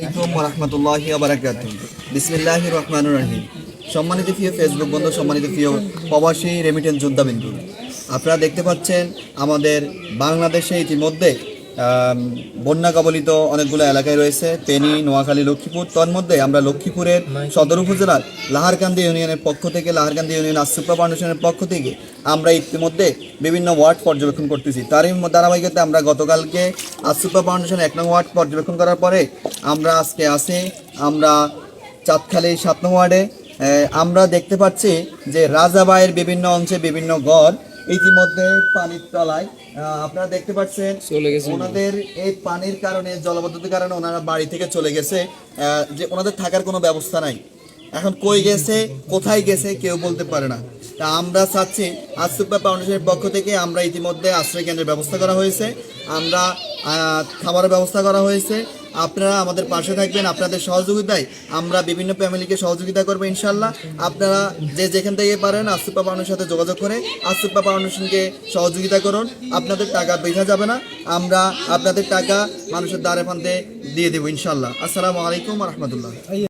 আলাইকুম রহমতুল্লাহি বারাকাত বিসমিল্লাহ রহমান রহিম। সম্মানিত প্রিয় ফেসবুক বন্ধু, সম্মানিত প্রিয় প্রবাসী রেমিটেন্স যোদ্ধাবিন্দু, আপনারা দেখতে পাচ্ছেন আমাদের বাংলাদেশে ইতিমধ্যে বন্যা কবলিত অনেকগুলো এলাকায় রয়েছে। ফেনী নোয়াখালী, লক্ষ্মীপুর। তন্মধ্যে আমরা লক্ষ্মীপুরের সদর উপজেলার লাহারকান্দি ইউনিয়নের পক্ষ থেকে, লাহারকান্দি ইউনিয়ন আসুপ্রা ফাউন্ডেশনের পক্ষ থেকে আমরা ইতিমধ্যে বিভিন্ন ওয়ার্ড পর্যবেক্ষণ করতেছি। তারই ধারাবাহিকতায় আমরা গতকালকে আসুপ্রা ফাউন্ডেশন এক নং ওয়ার্ড পর্যবেক্ষণ করার পরে আমরা আজকে আসি আমরা চাঁদখালি সাত নং ওয়ার্ডে। আমরা দেখতে পাচ্ছি যে রাজাবাইয়ের বিভিন্ন অংশে বিভিন্ন ঘর ইতিমধ্যে পানির তলায়। আপনারা দেখতে পাচ্ছেন ওনাদের এই পানির কারণে জলবদ্ধতার কারণে ওনারা বাড়ি থেকে চলে গেছে যে ওনাদের থাকার কোনো ব্যবস্থা নাই। এখন কই গেছে কোথায় গেছে কেউ বলতে পারে না। তা আমরা চাচ্ছি আসুপ্পা ফাউন্ডেশনের পক্ষ থেকে আমরা ইতিমধ্যে আশ্রয় কেন্দ্রের ব্যবস্থা করা হয়েছে আমরা খাবারের ব্যবস্থা করা হয়েছে আপনারা আমাদের পাশে থাকবেন, আপনাদের সহযোগিতায় আমরা বিভিন্ন ফ্যামিলিকে সহযোগিতা করব ইনশাল্লাহ আপনারা যে যেখান থেকে পারেন আসুপা পাওয়ানোর সাথে যোগাযোগ করে আসুপা পাওয়ানোশনকে সহযোগিতা করুন। আপনাদের টাকা বেঁধা যাবে না, আমরা আপনাদের টাকা মানুষের দ্বারে ফান্তে দিয়ে দেবো ইনশাল্লাহ আসসালামু আলাইকুম রহমতুল্লাহ।